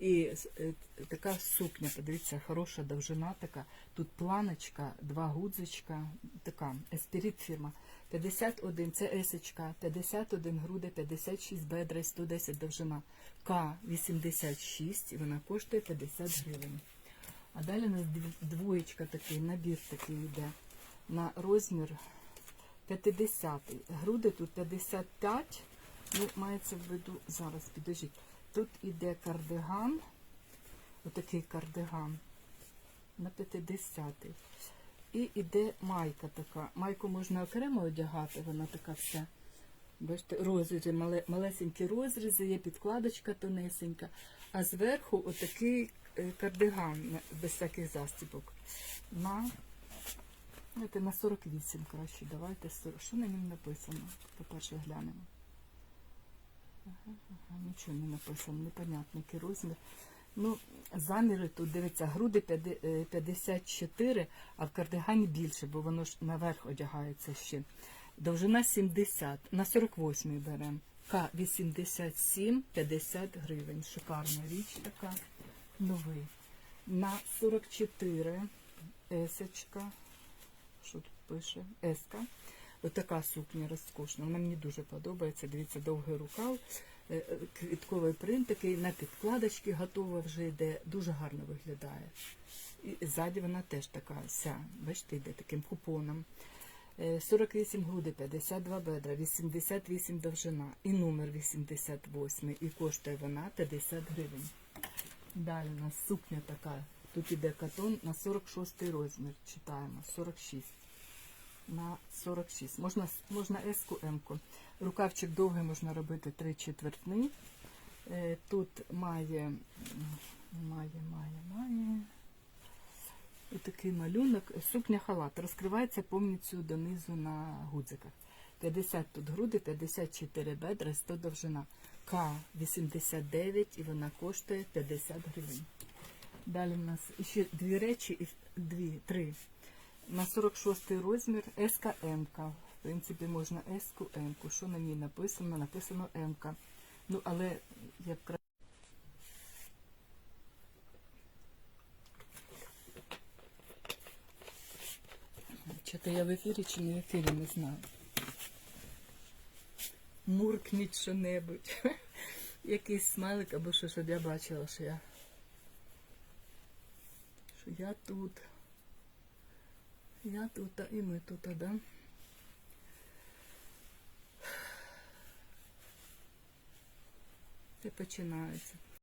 І е, така сукня, подивіться, хороша довжина така. Тут планочка, два гудзичка, така еспіріт фірма. 51 це есечка, 51 груди, 56 бедра, 110 довжина. К 86 і вона коштує 50 гривень. А далі у нас двоєчка такий, набір такий йде на розмір 50. Груди тут 55. Ну, мається в виду, зараз, підождіть. Тут іде кардиган, отакий кардиган на 50. І іде майка така. Майку можна окремо одягати, вона така вся. Бачите, розрізи, мале, малесенькі розрізи, є підкладочка тонесенька, а зверху отакий е, кардиган без всяких застібок. На, на 48 краще. Давайте 40. Що на ньому написано? По-перше, глянемо. Ага, ага, нічого не написано, непонятно, який розмір. Ну, заміри тут, дивиться, груди е, 54, а в кардигані більше, бо воно ж наверх одягається ще. Довжина 70, на 48 беремо. К 87, 50 гривень. Шикарна річ така, новий. На 44 есечка, що тут пише? Еска. Отака сукня розкошна. Вона мені дуже подобається. Дивіться, довгий рукав, е, е, квітковий принт такий на підкладочки готова вже йде. Дуже гарно виглядає. І ззаді вона теж така вся, бачите, йде таким купоном. Е, 48 груди, 52 бедра, 88 довжина і номер 88. І коштує вона 50 гривень. Далі у нас сукня така. Тут іде катон на 46 розмір. Читаємо 46 на 46. Можна, можна S-ку, М-ку. Рукавчик довгий можна робити 3 четвертний. Е, Тут має, має, має, має. Отакий малюнок. Сукня халат. Розкривається повністю донизу на гудзиках. 50 тут груди, 54 бедра, 100 довжина. К 89 і вона коштує 50 гривень. Далі у нас ще дві речі, дві, три. На 46 розмір СКМ. В принципі, можна СК, М. Що на ній написано? Написано М. Ну, але я б Чи то я в ефірі, чи не в ефірі, не знаю. Муркніть що-небудь. Якийсь смайлик або що, щоб я бачила, що я. Що я тут. Я тут, і ми тут, да? Це починається.